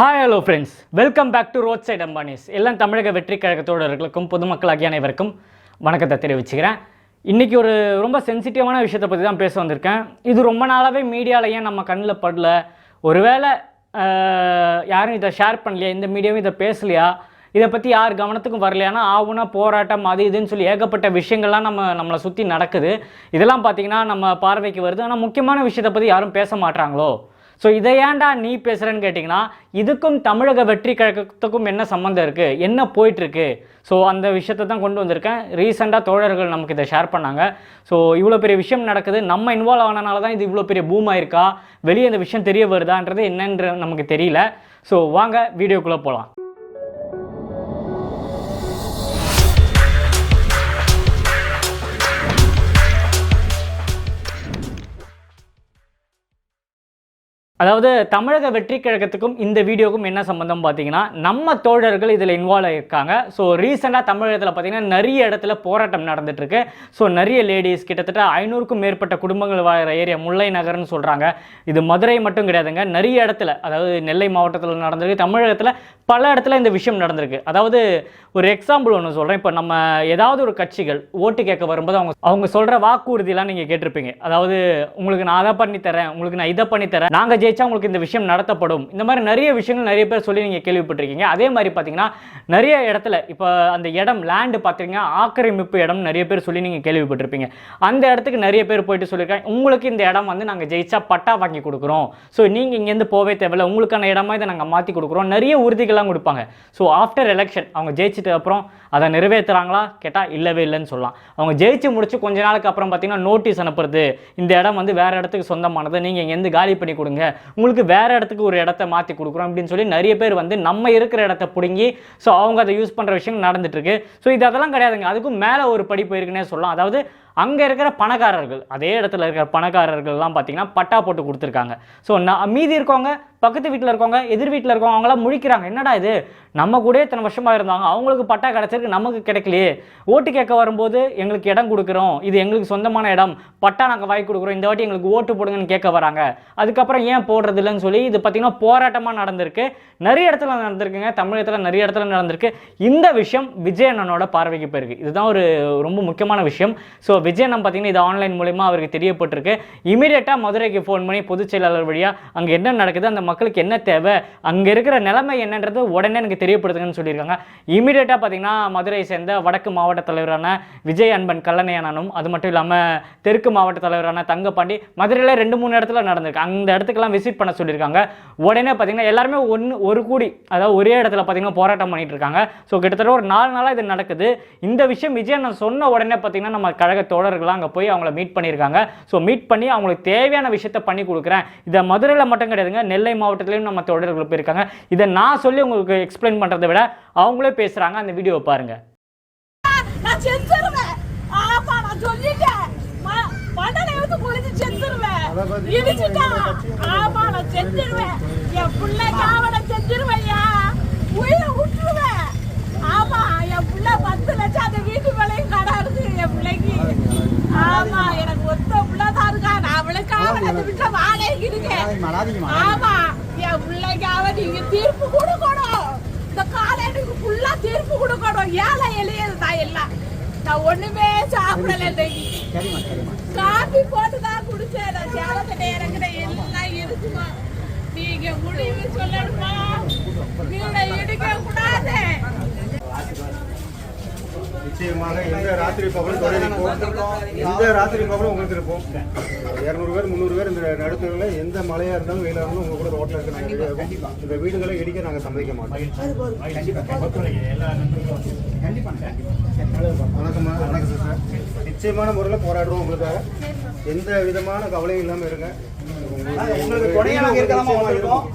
Hi hello friends welcome back to roadside Ambanis எல்லாம் தமிழக வெற்றி கழகத்தோடர்களுக்கும் பொதுமக்களாகிய அனைவருக்கும் வணக்கத்தை தெரிவிச்சுக்கிறேன். இன்றைக்கி ஒரு ரொம்ப சென்சிட்டிவான விஷயத்தை பற்றி தான் பேச வந்திருக்கேன். இது ரொம்ப நாளாகவே மீடியாவில் ஏன் நம்ம கண்ணில் படல? ஒருவேளை யாரும் இதை ஷேர் பண்ணலையா? இந்த மீடியாவும் இதை பேசலையா? இதை பற்றி யார் கவனத்துக்கும் வரலையானா ஆவுனா போராட்டம் அது இதுன்னு சொல்லி ஏகப்பட்ட விஷயங்கள்லாம் நம்ம நம்மளை சுற்றி நடக்குது. இதெல்லாம் பார்த்தீங்கன்னா நம்ம பார்வைக்கு வருது. ஆனால் முக்கியமான விஷயத்தை பற்றி யாரும் பேச மாட்றாங்களோ? ஸோ இதை ஏன்டா நீ பேசுகிறேன்னு கேட்டிங்கன்னா இதுக்கும் தமிழக வெற்றி கழகத்துக்கும் என்ன சம்மந்தம் இருக்குது என்ன போயிட்டுருக்கு? ஸோ அந்த விஷயத்தை தான் கொண்டு வந்திருக்கேன். ரீசெண்டாக தோழர்கள் நமக்கு இதை ஷேர் பண்ணாங்க. ஸோ இவ்வளோ பெரிய விஷயம் நடக்குது. நம்ம இன்வால்வ் ஆனனால தான் இது இவ்வளோ பெரிய பூம் ஆயிருக்கா? வெளியே இந்த விஷயம் தெரிய வருதான்றது என்னன்ற நமக்கு தெரியல. ஸோ வாங்க வீடியோக்குள்ளே போகலாம் அதாவது தமிழக வெற்றி கழகத்துக்கும் இந்த வீடியோக்கும் என்ன சம்மந்தம் பார்த்தீங்கன்னா நம்ம தோழர்கள் இதில் இன்வால்வ் ஆகியிருக்காங்க ஸோ ரீசெண்டாக தமிழகத்தில் பார்த்தீங்கன்னா நிறைய இடத்துல போராட்டம் நடந்துட்டுருக்கு. ஸோ நிறைய லேடிஸ் கிட்டத்தட்ட ஐநூறுக்கும் மேற்பட்ட குடும்பங்கள் வாழ்கிற ஏரியா முல்லை நகர்னு சொல்கிறாங்க இது மதுரை மட்டும் கிடையாதுங்க. நிறைய இடத்துல அதாவது நெல்லை மாவட்டத்தில் நடந்திருக்கு. தமிழகத்தில் பல இடத்துல இந்த விஷயம் நடந்திருக்கு. அதாவது ஒரு எக்ஸாம்பிள் ஒன்று சொல்கிறேன் இப்போ நம்ம ஏதாவது ஒரு கட்சிகள் ஓட்டு கேட்க வரும்போது அவங்க அவங்க சொல்கிற வாக்குறுதியெல்லாம் நீங்கள் கேட்டிருப்பீங்க. அதாவது உங்களுக்கு நான் அதை பண்ணித்தரேன் உங்களுக்கு நான் இதை பண்ணித்தரேன் நாங்கள் ஜெயிச்சா உங்களுக்கு இந்த விஷயம் நடத்தப்படும். இந்த மாதிரி நிறைய விஷயங்கள் நிறைய பேர் சொல்லி நீங்கள் கேள்விப்பட்டிருக்கீங்க. அதே மாதிரி பார்த்தீங்கன்னா நிறைய இடத்துல இப்போ அந்த இடம் லேண்டு பார்த்தீங்கன்னா ஆக்கிரமிப்பு இடம் நிறைய பேர் சொல்லி நீங்கள் கேள்விப்பட்டிருப்பீங்க. அந்த இடத்துக்கு நிறைய பேர் போயிட்டு சொல்லியிருக்காங்க. உங்களுக்கு இந்த இடம் வந்து நாங்கள் ஜெயிச்சா பட்டா வாங்கி கொடுக்குறோம். ஸோ நீங்கள் இங்கேருந்து போவே தேவையில்ல. உங்களுக்கான இடமா இதை நாங்கள் மாற்றி கொடுக்குறோம். நிறைய உறுதிகள் உறுதிகள்லாம் கொடுப்பாங்க. ஸோ ஆஃப்டர் எலெக்ஷன் அவங்க ஜெயிச்சிட்டு அப்புறம் அதை நிறைவேற்றுறாங்களா கேட்டால் இல்லவே இல்லைன்னு சொல்லலாம். அவங்க ஜெயிச்சு முடிச்சு கொஞ்ச நாளுக்கு அப்புறம் பார்த்தீங்கன்னா நோட்டீஸ் அனுப்புறது இந்த இடம் வந்து வேற இடத்துக்கு சொந்தமானது நீங்கள் இங்கேருந்து காலி பண்ணி கொடுங்க. உங்களுக்கு வேற இடத்துக்கு ஒரு இடத்த மாற்றி கொடுக்குறோம் அப்படின்னு சொல்லி நிறைய பேர் வந்து நம்ம இருக்கிற இடத்த பிடுங்கி ஸோ அவங்க அதை யூஸ் பண்ணுற விஷயம் நடந்துட்டுருக்கு ஸோ இது அதெல்லாம் கிடையாதுங்க. அதுக்கும் மேலே ஒரு படி போயிருக்குன்னே சொல்லலாம். அதாவது அங்கே இருக்கிற பணக்காரர்கள் அதே இடத்துல இருக்கிற பணக்காரர்கள்லாம் பார்த்தீங்கன்னா பட்டா போட்டு கொடுத்துருக்காங்க. ஸோ நான் மீதி இருக்கவங்க பக்கத்து வீட்டில் இருக்கவங்க எதிர் வீட்டில் இருக்கவங்க அவங்களாம் முழிக்கிறாங்க. என்னடா இது? நம்ம கூட இத்தனை வருஷமாக இருந்தாங்க. அவங்களுக்கு பட்டா கிடச்சிருக்கு நமக்கு கிடைக்கலையே. ஓட்டு கேட்க வரும்போது எங்களுக்கு இடம் கொடுக்குறோம். இது எங்களுக்கு சொந்தமான இடம். பட்டா நாங்கள் வாங்கி கொடுக்குறோம். இந்த வாட்டி எங்களுக்கு ஓட்டு போடுங்கன்னு கேட்க வராங்க. அதுக்கப்புறம் ஏன் போடுறது இல்லைன்னு சொல்லி இது பார்த்தீங்கன்னா போராட்டமாக நடந்திருக்கு. நிறைய இடத்துல நடந்திருக்குங்க. தமிழகத்தில் நிறைய இடத்துல நடந்திருக்கு. இந்த விஷயம் விஜய் அண்ணனோட பார்வைக்கு போயிருக்கு. இதுதான் ஒரு ரொம்ப முக்கியமான விஷயம். ஸோ விஜய் அண்ணன் பார்த்தீங்கன்னா இது ஆன்லைன் மூலிமா அவருக்கு தெரியப்பட்டிருக்கு. இமீடியட்டாக மதுரைக்கு ஃபோன் பண்ணி பொதுச் செயலாளர் வழியாக அங்கே என்ன நடக்குது அந்த மக்களுக்கு என்ன தேவை அங்கே இருக்கிற நிலைமை என்னன்றது உடனே எனக்கு தெரியப்படுத்துங்கன்னு சொல்லியிருக்காங்க. இமீடியட்டாக பார்த்தீங்கன்னா மதுரை சேர்ந்த வடக்கு மாவட்ட தலைவரான விஜய் அன்பன் கல்லணையானும் அது மட்டும் இல்லாமல் தெற்கு மாவட்ட தலைவரான தங்கப்பாண்டி மதுரையில் ரெண்டு மூணு இடத்துல நடந்திருக்கு. அந்த இடத்துக்கெல்லாம் விசிட் பண்ண சொல்லியிருக்காங்க. உடனே பார்த்தீங்கன்னா எல்லாருமே ஒன்று ஒரு கூடி அதாவது ஒரே இடத்துல பார்த்தீங்கன்னா போராட்டம் பண்ணிட்டு இருக்காங்க. ஸோ கிட்டத்தட்ட ஒரு நாலு நாளாக இது நடக்குது. இந்த விஷயம் விஜய் நான் சொன்ன உடனே பார்த்தீங்கன்னா நம்ம கழக தோழர்கள்லாம் அங்கே போய் அவங்கள மீட் பண்ணியிருக்காங்க. ஸோ மீட் பண்ணி அவங்களுக்கு தேவையான விஷயத்த பண்ணி கொடுக்குறேன். இதை மதுரையில் மட்டும் கிடையாதுங்க நெல்லை மாவட்டத்திலையும் நம்ம தோழர்கள் போயிருக்காங்க இதை நான் சொல்லி உங்களுக்கு எக்ஸ்பிளைன் பண்ணுறதை விட அவங்களே பேசுகிறாங்க அந்த வீடியோவை பாருங்க. நான் ஆமா நான் என் பிள்ளைக்கு அவனை உயிரை விட்டுருவேன். ஆமா என் பிள்ளை பத்து லட்சம் அந்த வீட்டு வேலையும் கடை இருக்கு என் பிள்ளைக்கு. ஆமா எனக்கு ஒத்த பிள்ளை தான் இருக்கா? நான் அவளுக்காக அந்த வீட்டுல வாடகைக்கு இருக்கேன் ஆமா என் பிள்ளைக்காக நீங்க தீர்ப்பு கொடுக்கணும். இந்த காலையிலுக்கு ஃபுல்லா தீர்ப்பு கொடுக்கணும். ஏழை எளியது தான் எல்லாம். நான் ஒண்ணுமே சாப்பிடல இன்னைக்கு. காபி போட்டு தான் குடிச்சேன். நான் சேலத்துல இறங்குறேன் எல்லாம் இருக்குமா? நீங்க முடிவு சொல்லணுமா? வீடை இடிக்க கூடாது நிச்சயமாக எந்த ராத்திரி பகலும் தொடர் இருப்போம் எந்த ராத்திரி பகலும் உங்களுக்கு இருப்போம் இரநூறு பேர் முந்நூறு பேர் இந்த நடுத்தரில் எந்த மழையா இருந்தாலும் வெயிலாக இருந்தாலும் உங்க கூட ரோட்டில் இருக்க நாங்கள் இருக்கோம். இந்த வீடுகளை இடிக்க நாங்கள் சம்மதிக்க மாட்டோம். வணக்கம்மா வணக்கம் சார். நிச்சயமான முறையில் போராடுறோம் உங்களுக்காக. எந்த விதமான கவலையும் இல்லாமல் இருங்க.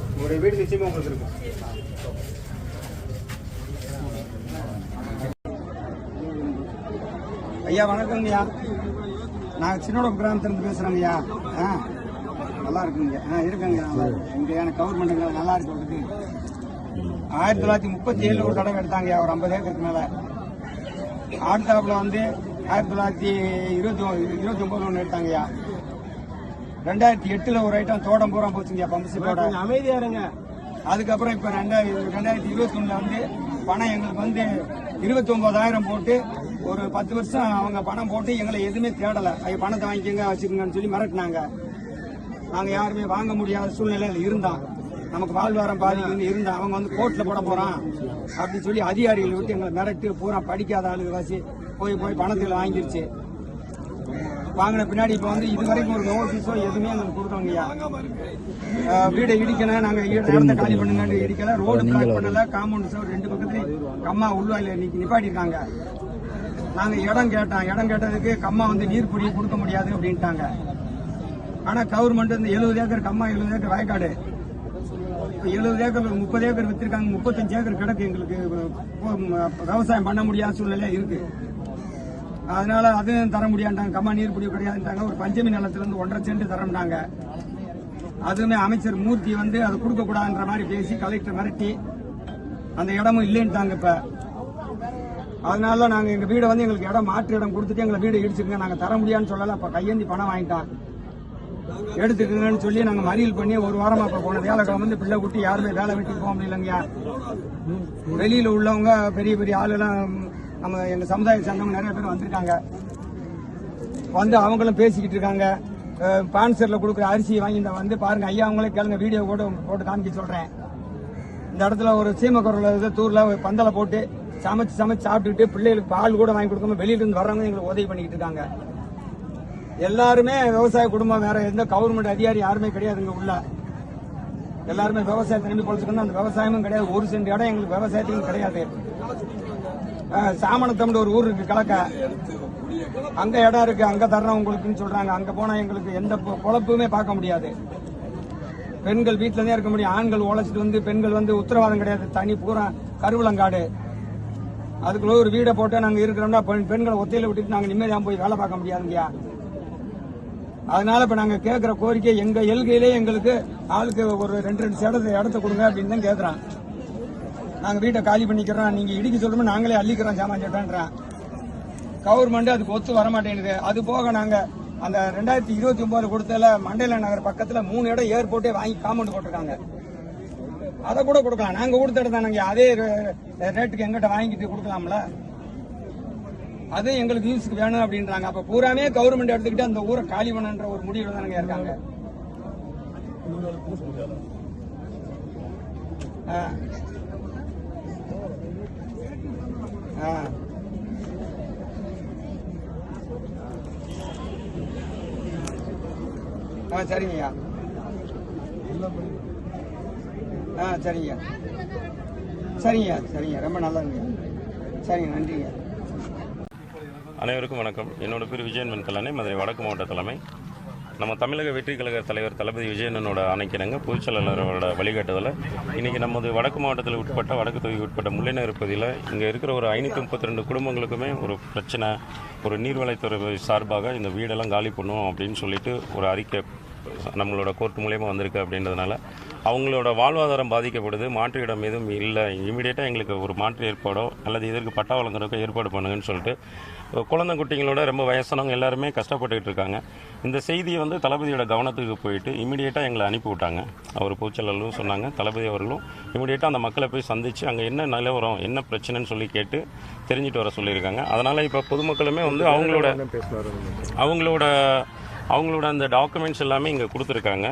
உங்களுடைய வீடு நிச்சயமா உங்களுக்கு இருக்கும் ஐயா வணக்கங்க ஐயா நாங்கள் சின்னோட கிராமத்துலேருந்து ஐயா ஆ நல்லா இருக்குங்க. ஆ இருக்குங்க நல்லா இருக்கு. இங்க எனக்கு கவர்மெண்ட்டுங்க நல்லா இருக்கு இருக்கு ஆயிரத்தி தொள்ளாயிரத்தி முப்பத்தி ஏழில் ஒரு தடவை எடுத்தாங்க ஐயா ஒரு ஐம்பது ஏக்கருக்கு மேலே. ஆட்தாப்பில் வந்து ஆயிரத்தி தொள்ளாயிரத்தி இருபத்தி ஒ- இருபத்தி ஒம்பதுல ஒன்று எடுத்தாங்க ஐயா ரெண்டாயிரத்தி எட்டில் ஒரு ஐட்டம் தோட்டம் பூரா போச்சுங்க பம்பு செட்டோட அமைதியா இருங்க. அதுக்கப்புறம் இப்போ ரெண்டாயிரத்தி ரெண்டாயிரத்தி இருபத்தி வந்து பணம் எங்களுக்கு வந்து இருபத்தி ஒன்பதாயிரம் போட்டு ஒரு பத்து வருஷம் அவங்க பணம் போட்டு எங்களை எதுவுமே தேடலை. ஐயா பணத்தை வாங்கிக்கோங்க வச்சுக்கோங்கன்னு சொல்லி மிரட்டினாங்க. நாங்கள் யாருமே வாங்க முடியாத சூழ்நிலையில் இருந்தோம் நமக்கு வாழ்வாரம் பாதிக்குன்னு இருந்தோம் அவங்க வந்து கோர்ட்டில் போட போகிறோம் அப்படின்னு சொல்லி அதிகாரிகள் விட்டு எங்களை மிரட்டு பூரா படிக்காத ஆளுங்க வாசி போய் போய் பணத்தில் வாங்கிருச்சு. வாங்கின பின்னாடி இப்போ வந்து இது வரைக்கும் ஒரு நோட்டீஸோ எதுவுமே எங்களுக்கு கொடுக்கலைங்கய்யா அஹ் வீடை இடிக்கணும் நாங்கள் இடத்த காலி பண்ணுங்கன்னு இடிக்கல. ரோடு பிளாக் பண்ணல காம்பவுண்ட் சார் ரெண்டு பக்கத்துலையும் கம்மா உள்வாயில் நிக்க நிப்பாட்டிருக்காங்க நாங்கள் இடம் கேட்டோம். இடம் கேட்டதுக்கு கம்மா வந்து நீர் பிடி கொடுக்க முடியாது அப்படின்ட்டாங்க. ஆனால் கவர்மெண்ட் இந்த எழுபது ஏக்கர் கம்மா எழுபது ஏக்கர் வயக்காடு. இப்போ எழுபது ஏக்கர் முப்பது ஏக்கர் வித்திருக்காங்க. முப்பத்தஞ்சு ஏக்கர் கிடக்கு எங்களுக்கு. இப்போ விவசாயம் பண்ண முடியாத சூழ்நிலை இருக்கு. அதனால அதுவும் தர முடியாண்டாங்க. கம்மா நீர் பிடி கிடையாதுன்றாங்க ஒரு பஞ்சமி நிலத்திலிருந்து ஒன்றரை சென்ட் தரம்னாங்க. அதுவுமே அமைச்சர் மூர்த்தி வந்து அதை கொடுக்க கூடாதுன்ற மாதிரி பேசி கலெக்டர் மிரட்டி அந்த இடமும் இல்லைன்ட்டாங்க இப்போ. அதனால நாங்க எங்க வீடை வந்து எங்களுக்கு இடம் மாற்று இடம் கொடுத்துட்டு எங்களை வீடு இடிச்சிருங்க. நாங்க தர முடியாதுன்னு சொல்லல. அப்ப கையேந்தி பணம் வாங்கிட்டான் எடுத்துக்கங்கன்னு சொல்லி நாங்க மறியல் பண்ணி ஒரு வாரமா இப்போ போன வேலைக்கிழமை வந்து பிள்ளை குட்டி யாருமே வேலை வெட்டி போக முடியலங்கய்யா வெளியில உள்ளவங்க பெரிய பெரிய ஆளுலாம் நம்ம எங்க சமுதாய சேர்ந்தவங்க நிறைய பேர் வந்திருக்காங்க. வந்து அவங்களும் பேசிக்கிட்டு இருக்காங்க. பான்சர்ல கொடுக்குற அரிசியை வாங்கி வந்து பாருங்க. ஐயா அவங்களே கேளுங்க. வீடியோ கூட போட்டு காமிக்க சொல்றேன். இந்த இடத்துல ஒரு சீமக்குரல் இது தூர்ல பந்தலை போட்டு சமைச்சு சமைச்சு சாப்பிட்டுட்டு பிள்ளைகளுக்கு பால் கூட வாங்கி கொடுக்காம வெளியில இருந்து வர்றவங்க எங்களுக்கு உதவி பண்ணிக்கிட்டு இருக்காங்க. எல்லாருமே விவசாய குடும்பம் வேற எந்த கவர்மெண்ட் அதிகாரி யாருமே கிடையாதுங்க உள்ள. எல்லாருமே விவசாயத்தை நம்பி பொழைச்சிக்கணும். அந்த விவசாயமும் கிடையாது. ஒரு சென்ட் இடம் எங்களுக்கு விவசாயத்துக்கும் கிடையாது. சாமணத்தம்னு ஒரு ஊர் இருக்கு கலக்க. அங்க இடம் இருக்கு அங்க தர்றோம் உங்களுக்குன்னு சொல்றாங்க. அங்க போனா எங்களுக்கு எந்த பொ- பொழப்புமே பார்க்க முடியாது. பெண்கள் வீட்டுல தான் இருக்க முடியும். ஆண்கள் உழைச்சிட்டு வந்து பெண்கள் வந்து உத்தரவாதம் கிடையாது. தனி பூரா கருவலங்காடு அதுக்குள்ள ஒரு வீடை போட்டு நாங்க இருக்கிறோம்னா பெண்- பெண்களை ஒத்தையில விட்டுட்டு நாங்க நிம்மதியா போய் வேலை பார்க்க முடியாதுங்கய்யா. அதனால இப்ப நாங்க கேட்கிற கோரிக்கை எங்க எல்கையிலே எங்களுக்கு ஆளுக்கு ஒரு ரெண்டு ரெண்டு இடத்த இடத்த கொடுங்க அப்படின்னு தான் கேட்குறான் நாங்க வீட்டை காலி பண்ணிக்கிறோம். நீங்க இடிக்க சொல்லுமே நாங்களே அள்ளிக்கிறோம் சாமான் சட்டன்றேன் கவர்மெண்ட் அதுக்கு ஒத்து வர மாட்டேங்குது அது போக நாங்க அந்த ரெண்டாயிரத்தி இருபத்தி ஒன்பதுல கொடுத்தல மண்டல நகர் பக்கத்துல மூணு இடம் ஏர்போர்ட்டே வாங்கி காம்பவுண்ட் போட்டிருக்காங்க. அதை கூட கொடுக்கலாம். நாங்க கொடுத்த இடத்த நாங்க அதே ரே- ரேட்டுக்கு எங்கிட்ட வாங்கிட்டு கொடுக்கலாம்ல? அது எங்களுக்கு யூஸுக்கு வேணும் அப்படின்றாங்க. அப்ப பூராமே கவர்மெண்ட் எடுத்துக்கிட்டு அந்த ஊரை காலி பண்ணன்ற ஒரு முடிவில் தானங்க இருக்காங்க. ஆ சரிங்கய்யா. ஆ சரிங்க. சரிங்க சரிங்க. ரொம்ப நல்லதுங்க. சரிங்க நன்றிங்க. அனைவருக்கும் வணக்கம். என்னோடய பேர் விஜயன் வெண்கலானே மதுரை வடக்கு மாவட்ட தலைமை. நம்ம தமிழக வெற்றி கழக தலைவர் தளபதி விஜயனனோட அணைக்கிறங்க. பொதுச்செயலாளரோட வழிகாட்டுதலில் இன்றைக்கி நமது வடக்கு மாவட்டத்தில் உட்பட்ட வடக்கு தொகுதி உட்பட்ட முல்லைநகர் பகுதியில் இங்கே இருக்கிற ஒரு ஐநூற்றி முப்பத்தி ரெண்டு குடும்பங்களுக்குமே ஒரு பிரச்சனை ஒரு நீர்வளத்துறை சார்பாக இந்த வீடெல்லாம் காலி பண்ணுவோம் அப்படின்னு சொல்லிட்டு ஒரு அறிக்கை நம்மளோட கோர்ட் மூலயமா வந்திருக்கு அப்படின்றதுனால அவங்களோட வாழ்வாதாரம் பாதிக்கப்படுது மாற்று இடம் எதுவும் இல்லை. இமீடியட்டாக எங்களுக்கு ஒரு மாற்று ஏற்பாடோ அல்லது இதற்கு பட்டா வழங்குறதுக்கோ ஏற்பாடு பண்ணுங்கன்னு சொல்லிட்டு குழந்தை குட்டிங்களோட ரொம்ப வயசானவங்க எல்லாருமே கஷ்டப்பட்டுட்டு இருக்காங்க. இந்த செய்தியை வந்து தளபதியோட கவனத்துக்கு போயிட்டு இமீடியட்டாக எங்களை அனுப்பி விட்டாங்க. அவர் பூச்சலரும் சொன்னாங்க. தளபதி அவர்களும் இமீடியட்டாக அந்த மக்களை போய் சந்தித்து அங்கே என்ன நிலவரம் என்ன பிரச்சனைன்னு சொல்லி கேட்டு தெரிஞ்சுட்டு வர சொல்லியிருக்காங்க. அதனால் இப்போ பொதுமக்களுமே வந்து அவங்களோட அவங்களோட அவங்களோட அந்த டாக்குமெண்ட்ஸ் எல்லாமே இங்கே கொடுத்துருக்காங்க.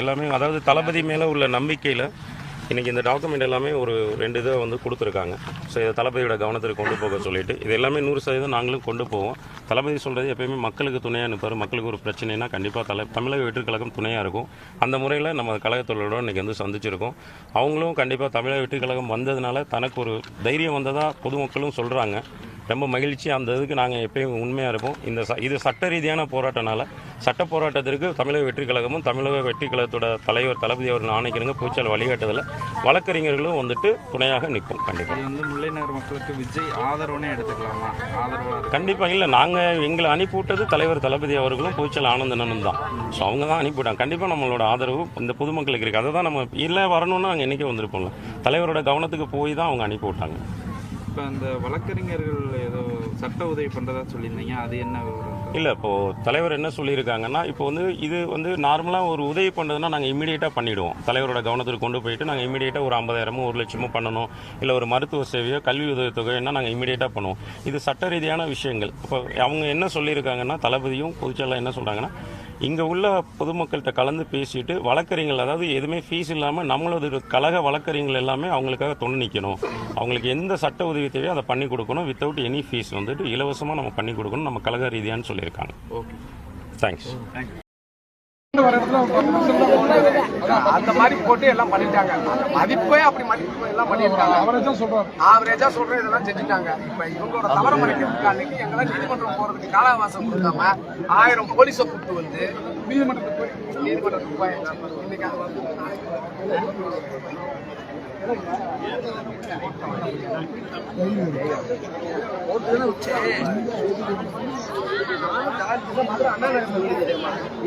எல்லாமே அதாவது தளபதி மேலே உள்ள நம்பிக்கையில் இன்றைக்கி இந்த டாக்குமெண்ட் எல்லாமே ஒரு ரெண்டு இதை வந்து கொடுத்துருக்காங்க. ஸோ இதை தளபதியோட கவனத்துக்கு கொண்டு போக சொல்லிட்டு இது எல்லாமே நூறு சதவீதம் நாங்களும் கொண்டு போவோம். தளபதி சொல்கிறது எப்பயுமே மக்களுக்கு துணையாக அனுப்பார் மக்களுக்கு ஒரு பிரச்சனைனா கண்டிப்பாக தலை தமிழக வெற்றுக்கழகம் துணையாக இருக்கும். அந்த முறையில் நம்ம கழகத்தொழிலோட இன்றைக்கி வந்து சந்திச்சிருக்கோம். அவங்களும் கண்டிப்பாக தமிழக வெற்றுக்கழகம் வந்ததுனால தனக்கு ஒரு தைரியம் வந்ததாக பொதுமக்களும் சொல்கிறாங்க ரொம்ப மகிழ்ச்சி. அந்த இதுக்கு நாங்கள் எப்பயும் உண்மையாக இருப்போம். இந்த ச இது சட்ட ரீதியான போராட்டனால சட்ட போராட்டத்திற்கு தமிழக வெற்றி கழகமும் தமிழக வெற்றி கழகத்தோட தலைவர் தளபதி அவர்கள் ஆணைக்கிறங்க பூச்சால் வழிகாட்டுதல் வழக்கறிஞர்களும் வந்துட்டு துணையாக நிற்போம். கண்டிப்பாக வந்து முல்லைநகர் மக்களுக்கு விஜய் ஆதரவுனே எடுத்துக்கலாமா? கண்டிப்பாக இல்லை நாங்கள் எங்களை அனுப்பிவிட்டது தலைவர் தளபதி அவர்களும் பூச்சல் ஆனந்தனனும் தான். ஸோ அவங்க தான் அனுப்பிவிட்டாங்க. கண்டிப்பாக நம்மளோட ஆதரவு இந்த பொதுமக்களுக்கு இருக்குது அதை தான் நம்ம இல்லை வரணும்னா நாங்கள் என்றைக்கே வந்திருப்போம்ல. தலைவரோட கவனத்துக்கு போய் தான் அவங்க அனுப்பிவிட்டாங்க. இப்போ அந்த வழக்கறிஞர்கள் ஏதோ சட்ட உதவி பண்ணுறதா சொல்லியிருந்தீங்க அது என்ன இல்லை இப்போது தலைவர் என்ன சொல்லியிருக்காங்கன்னா இப்போ வந்து இது வந்து நார்மலாக ஒரு உதவி பண்ணுறதுனா நாங்கள் இமீடியட்டாக பண்ணிவிடுவோம் தலைவரோட கவனத்துக்கு கொண்டு போயிட்டு நாங்கள் இமீடியட்டாக ஒரு ஐம்பதாயிரமோ ஒரு லட்சமோ பண்ணணும். இல்லை ஒரு மருத்துவ சேவையோ கல்வி உதவித்தொகைன்னா நாங்கள் இமீடியட்டாக பண்ணுவோம். இது சட்ட ரீதியான விஷயங்கள். இப்போ அவங்க என்ன சொல்லியிருக்காங்கன்னா தளபதியும் பொதுச்செயலாளர் என்ன சொல்கிறாங்கன்னா இங்கே உள்ள பொதுமக்கள்கிட்ட கலந்து பேசிட்டு வழக்கறிஞர்கள் அதாவது எதுவுமே ஃபீஸ் இல்லாமல் நம்மளோட கழக வழக்கறிஞர்கள் எல்லாமே அவங்களுக்காக துணை நிற்கணும் அவங்களுக்கு எந்த சட்ட உதவி தேவையோ அதை பண்ணி கொடுக்கணும். வித்தவுட் எனி ஃபீஸ் வந்துட்டு இலவசமாக நம்ம பண்ணி கொடுக்கணும். நம்ம கழக ரீதியான்னு சொல்லியிருக்காங்க. ஓகே தேங்க்ஸ் அந்த மாதிரி போட்டு எல்லாம் பண்ணிட்டாங்க. மதிப்பே அப்படி மதிப்பு எல்லாம் பண்ணிட்டாங்க அவரேஜா சொல்றேன் ஆவரேஜா சொல்றேன் இதெல்லாம் செஞ்சுட்டாங்க. இப்ப இவங்களோட தவற மறைக்கிறதுக்கு அன்னைக்கு எங்கெல்லாம் நீதிமன்றம் போறதுக்கு காலாவாசம் கொடுக்காம ஆயிரம் போலீஸை கூப்பிட்டு வந்து நீதிமன்றத்துக்கு போய் நீதிமன்றத்துக்கு போய் இன்னைக்கு அது வந்து நாளைக்கு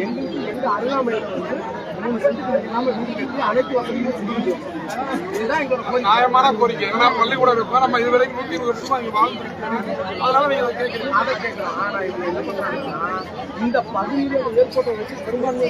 எங்களுக்கு எங்க அருகாமையில் வந்து மூணு சென்ட்டுக்கு இல்லாம வீடு கட்டி அனைத்து வசதியும் இதுதான் எங்களோட நியாயமான கோரிக்கை. ஏன்னா பள்ளிக்கூடம் இருக்கும். நம்ம இது வரைக்கும் நூத்தி இருபது வருஷமா இங்க வாழ்ந்துருக்கோம். அதனால நீங்க கேட்கறீங்க. அதை கேட்கலாம். ஆனா என்ன பண்றாங்கன்னா இந்த பகுதியில ஏற்பட்ட வச்சு பெரும்பான்மை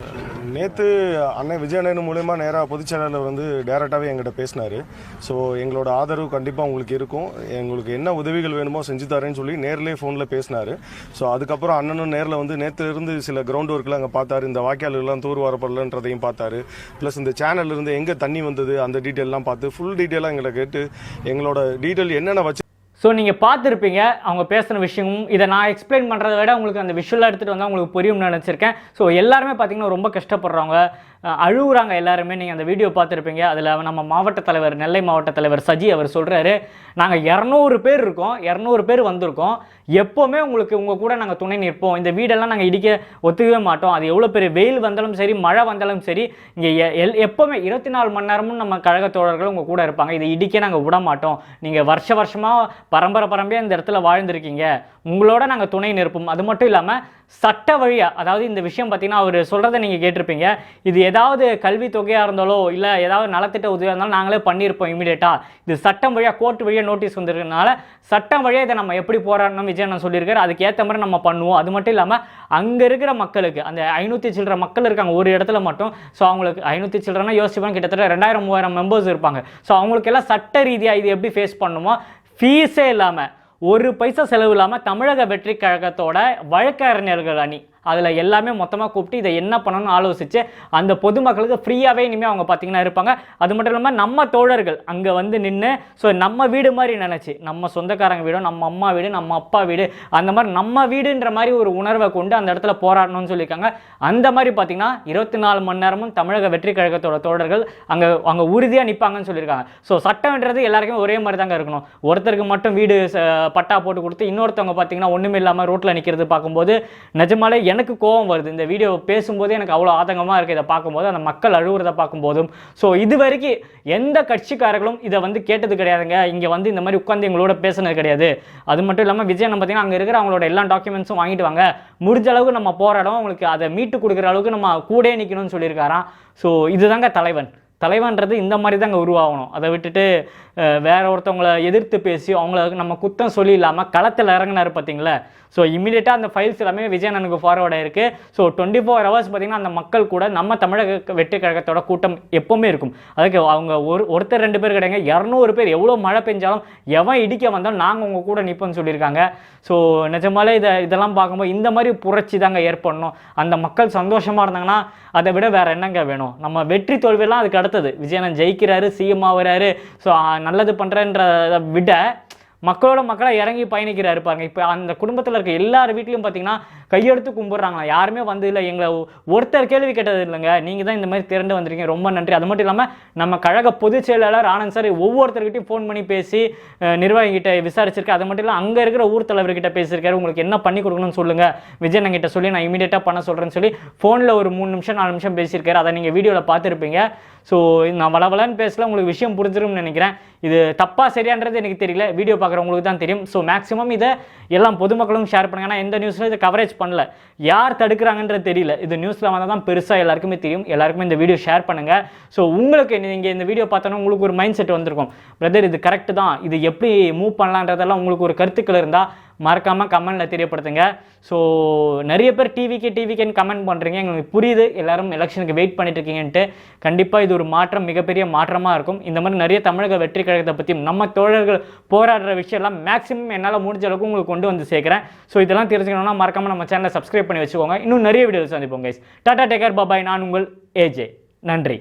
நேற்று அண்ணன் விஜயண்ணன் மூலயமா நேராக பொதுச்செயலாளர் வந்து டேரெக்டாகவே எங்கிட்ட பேசினார். ஸோ எங்களோட ஆதரவு கண்டிப்பாக உங்களுக்கு இருக்கும். எங்களுக்கு என்ன உதவிகள் வேணுமோ செஞ்சு தரேன்னு சொல்லி நேர்லேயே ஃபோனில் பேசினார். ஸோ அதுக்கப்புறம் அண்ணனும் நேரில் வந்து நேற்றுலேருந்து சில கிரவுண்ட் ஒர்க்கில் அங்கே பார்த்தாரு. இந்த வாய்க்காலெல்லாம் தூர் வரப்படலன்றதையும் பார்த்தாரு. ப்ளஸ் இந்த சேனல்லேருந்து எங்கே தண்ணி வந்தது அந்த டீட்டெயிலெலாம் பார்த்து ஃபுல் டீட்டெயிலாக எங்களை கேட்டு எங்களோட டீட்டெயில் என்னென்ன வச்சு ஸோ நீங்கள் பார்த்துருப்பீங்க அவங்க பேசுகிற விஷயமும் இதை நான் எக்ஸ்பிளைன் பண்ணுறத விட உங்களுக்கு அந்த விஷுவலாக எடுத்துகிட்டு வந்தால் உங்களுக்கு புரியும்னு நினச்சிருக்கேன். ஸோ எல்லாருமே பார்த்தீங்கன்னா ரொம்ப கஷ்டப்படுறவங்க. அழுகுறாங்க எல்லாருமே. நீங்கள் அந்த வீடியோ பார்த்துருப்பீங்க. அதில் நம்ம மாவட்ட தலைவர் நெல்லை மாவட்ட தலைவர் சஜி அவர் சொல்கிறாரு நாங்கள் இரநூறு பேர் இருக்கோம். இரநூறு பேர் வந்திருக்கோம். எப்போவுமே உங்களுக்கு உங்கள் கூட நாங்கள் துணை நிற்போம். இந்த வீடெல்லாம் நாங்கள் இடிக்க ஒத்துக்கவே மாட்டோம். அது எவ்வளோ பெரிய வெயில் வந்தாலும் சரி மழை வந்தாலும் சரி இங்கே எல் எப்போவுமே இருபத்தி நாலு மணி நேரமும் நம்ம கழக தோழர்கள் உங்கள் கூட இருப்பாங்க. இதை இடிக்க நாங்கள் விட மாட்டோம். நீங்கள் வருஷ வருஷமாக பரம்பரை பரம்பரையாக இந்த இடத்துல வாழ்ந்திருக்கீங்க. உங்களோட நாங்கள் துணை நிற்போம். அது மட்டும் இல்லாமல் சட்ட வழியாக அதாவது இந்த விஷயம் பார்த்தீங்கன்னா அவர் சொல்கிறத நீங்கள் கேட்டிருப்பீங்க. இது ஏதாவது கல்வி தொகையாக இருந்தாலோ இல்லை ஏதாவது நலத்திட்ட உதவியாக இருந்தாலும் நாங்களே பண்ணியிருப்போம் இமீடியட்டாக இது சட்டம் வழியாக கோர்ட் வழியாக நோட்டீஸ் வந்திருக்கனால சட்டம் வழியாக இதை நம்ம எப்படி போராடணும் விஜய் நான் சொல்லியிருக்காரு. அதுக்கு ஏற்ற மாதிரி நம்ம பண்ணுவோம். அது மட்டும் இல்லாமல் அங்கே இருக்கிற மக்களுக்கு அந்த ஐநூற்றி சில்லற மக்கள் இருக்காங்க ஒரு இடத்துல மட்டும். ஸோ அவங்களுக்கு ஐநூற்றி சில்லறனா யோசிப்பாங்க கிட்டத்தட்ட ரெண்டாயிரம் மூவாயிரம் மெம்பர்ஸ் இருப்பாங்க. ஸோ அவங்களுக்கெல்லாம் சட்ட ரீதியாக இது எப்படி ஃபேஸ் பண்ணுமோ ஃபீஸே இல்லாமல் ஒரு பைசா செலவு இல்லாமல் தமிழக வெற்றி கழகத்தோட வழக்கறிஞர்கள் அணி. அதில் எல்லாமே மொத்தமாக கூப்பிட்டு இதை என்ன பண்ணணும்னு ஆலோசித்து அந்த பொதுமக்களுக்கு ஃப்ரீயாகவே இனிமேல் அவங்க பார்த்தீங்கன்னா இருப்பாங்க. அது மட்டும் இல்லாமல் நம்ம தோழர்கள் அங்கே வந்து நின்று ஸோ நம்ம வீடு மாதிரி நினச்சி நம்ம சொந்தக்காரங்க வீடும் நம்ம அம்மா வீடு நம்ம அப்பா வீடு அந்த மாதிரி நம்ம வீடுன்ற மாதிரி ஒரு உணர்வை கொண்டு அந்த இடத்துல போராடணும்னு சொல்லியிருக்காங்க. அந்த மாதிரி பார்த்தீங்கன்னா இருபத்தி நாலு மணி நேரமும் தமிழக வெற்றி கழகத்தோட தோழர்கள் அங்கே அங்கே உறுதியாக நிற்பாங்கன்னு சொல்லியிருக்காங்க. ஸோ சட்டம்ன்றது எல்லாருக்குமே ஒரே மாதிரி தாங்க இருக்கணும். ஒருத்தருக்கு மட்டும் வீடு ச- பட்டா போட்டு கொடுத்து இன்னொருத்தவங்க பார்த்தீங்கன்னா ஒன்றுமே இல்லாமல் ரோட்டில் நிற்கிறது பார்க்கும்போது நிஜமாலே எனக்கு கோவம் வருது. இந்த வீடியோ பேசும்போதே எனக்கு அவ்வளோ ஆதங்கமாக இருக்குது இதை பார்க்கும்போது அந்த மக்கள் அழுகுறதை பார்க்கும்போதும். ஸோ இது வரைக்கும் எந்த கட்சிக்காரர்களும் இதை வந்து கேட்டது கிடையாதுங்க. இங்கே வந்து இந்த மாதிரி உட்காந்து எங்களோட பேசுனது கிடையாது. அது மட்டும் இல்லாமல் விஜயன் பார்த்தீங்கன்னா அங்கே இருக்கிற அவங்களோட எல்லா டாக்குமெண்ட்ஸும் வாங்கிட்டு வாங்க. முடிஞ்ச அளவுக்கு நம்ம போராடம் அவங்களுக்கு அதை மீட்டு கொடுக்குற அளவுக்கு நம்ம கூட நிற்கணும்னு சொல்லியிருக்காராம். ஸோ இதுதாங்க தலைவன். தலைவன்றது இந்த மாதிரி தாங்க உருவாகணும். அதை விட்டுட்டு வேற ஒருத்தவங்களை எதிர்த்து பேசி அவங்கள நம்ம குத்தம் சொல்லி இல்லாமல் களத்தில் இறங்கினார் பார்த்தீங்களா ஸோ இமீடியட்டாக அந்த ஃபைல்ஸ் எல்லாமே விஜயனனுக்கு ஃபார்வர்ட் ஆயிருக்கு. ஸோ டுவெண்ட்டி ஃபோர் ஹவர்ஸ் பார்த்தீங்கன்னா அந்த மக்கள் கூட நம்ம தமிழக வெற்றி கழகத்தோட கூட்டம் எப்போவுமே இருக்கும். அதுக்கு அவங்க ஒரு ஒருத்தர் ரெண்டு பேர் கிடையாங்க இரநூறு பேர் எவ்வளோ மழை பெஞ்சாலும் எவன் இடிக்க வந்தாலும் நாங்கள் உங்கள் கூட நிற்போம்னு சொல்லியிருக்காங்க. ஸோ நிஜமாலே இதை இதெல்லாம் பார்க்கும்போது இந்த மாதிரி புரட்சி தாங்க ஏற்படணும். அந்த மக்கள் சந்தோஷமாக இருந்தாங்கன்னா அதை விட வேற என்னங்க வேணும்? நம்ம வெற்றி தோல்வியெல்லாம் அதுக்கு அடுத்தது விஜயனன் ஜெயிக்கிறாரு சிஎம் ஆகிறாரு ஸோ நல்லது பண்ணுறன்றதை விட மக்களோட மக்களாக இறங்கி பயணிக்கிறாரு பாருங்க. இப்போ அந்த குடும்பத்தில் இருக்க எல்லார் வீட்லையும் பார்த்தீங்கன்னா கையெடுத்து கும்பிட்றாங்களா யாருமே வந்து இல்லை எங்களை ஒருத்தர் கேள்வி கேட்டது இல்லைங்க. நீங்கள் தான் இந்த மாதிரி திரண்டு வந்திருக்கீங்க. ரொம்ப நன்றி. அது மட்டும் இல்லாமல் நம்ம கழக பொதுச் செயலாளர் ஆனந்த் சார் ஒவ்வொருத்தர்கிட்டையும் ஃபோன் பண்ணி பேசி நிர்வாகிகிட்ட விசாரிச்சிருக்கு அது மட்டும் இல்லை அங்கே இருக்கிற ஊர் தலைவர்கிட்ட பேசியிருக்காரு. உங்களுக்கு என்ன பண்ணி கொடுக்கணும்னு சொல்லுங்கள் விஜய் கிட்ட சொல்லி நான் இமீடியட்டாக பண்ண சொல்கிறேன்னு சொல்லி ஃபோனில் ஒரு மூணு நிமிஷம் நாலு நிமிஷம் பேசியிருக்காரு. அதை நீங்கள் வீடியோவில் பார்த்துருப்பீங்க. ஸோ நான் வளவலன்னு பேசல. உங்களுக்கு விஷயம் புரிஞ்சிரும்னு நினைக்கிறேன். இது தப்பாக சரியான்றது எனக்கு தெரியல. வீடியோ பார்க்க பார்க்குறவங்களுக்கு தான் தெரியும். ஸோ மேக்ஸிமம் இதை எல்லாம் பொதுமக்களும் ஷேர் பண்ணுங்க. ஏன்னா எந்த நியூஸ்லையும் இதை கவரேஜ் பண்ணல. யார் தடுக்கிறாங்கன்றது தெரியல. இது நியூஸில் வந்தால் தான் பெருசாக எல்லாருக்குமே தெரியும். எல்லாருக்குமே இந்த வீடியோ ஷேர் பண்ணுங்க. ஸோ உங்களுக்கு நீங்கள் இந்த வீடியோ பார்த்தோன்னா உங்களுக்கு ஒரு மைண்ட் செட் வந்திருக்கும். பிரதர் இது கரெக்ட் தான். இது எப்படி மூவ் பண்ணலான்றதெல்லாம் உங்களுக்கு ஒரு கருத்துக்கள் இருந்தால் மறக்காமல் கமெண்ட்டில் தெரியப்படுத்துங்க. ஸோ நிறைய பேர் டிவிக்கு டிவிக்குன்னு கமெண்ட் பண்ணுறீங்க எங்களுக்கு புரியுது. எல்லாரும் எலெக்ஷனுக்கு வெயிட் பண்ணிட்டு இருக்கீங்கன்ட்டு. கண்டிப்பாக இது ஒரு மாற்றம் மிகப்பெரிய மாற்றமாக இருக்கும். இந்த மாதிரி நிறைய தமிழக வெற்றி கழகத்தை பற்றியும் நம்ம தோழர்கள் போராடுற விஷயம்லாம் மேக்ஸிமம் என்னால் முடிஞ்ச அளவுக்கு உங்களுக்கு கொண்டு வந்து சேர்க்குறேன். ஸோ இதெல்லாம் தெரிஞ்சுக்கணும்னா மறக்காமல் நம்ம சேனலை சப்ஸ்கிரைப் பண்ணி வச்சுக்கோங்க. இன்னும் நிறைய வீடியோஸ் சந்திப்போம் கைஸ் டாடா டேக்கர் பாபாய் நான் உங்கள் ஏஜே நன்றி.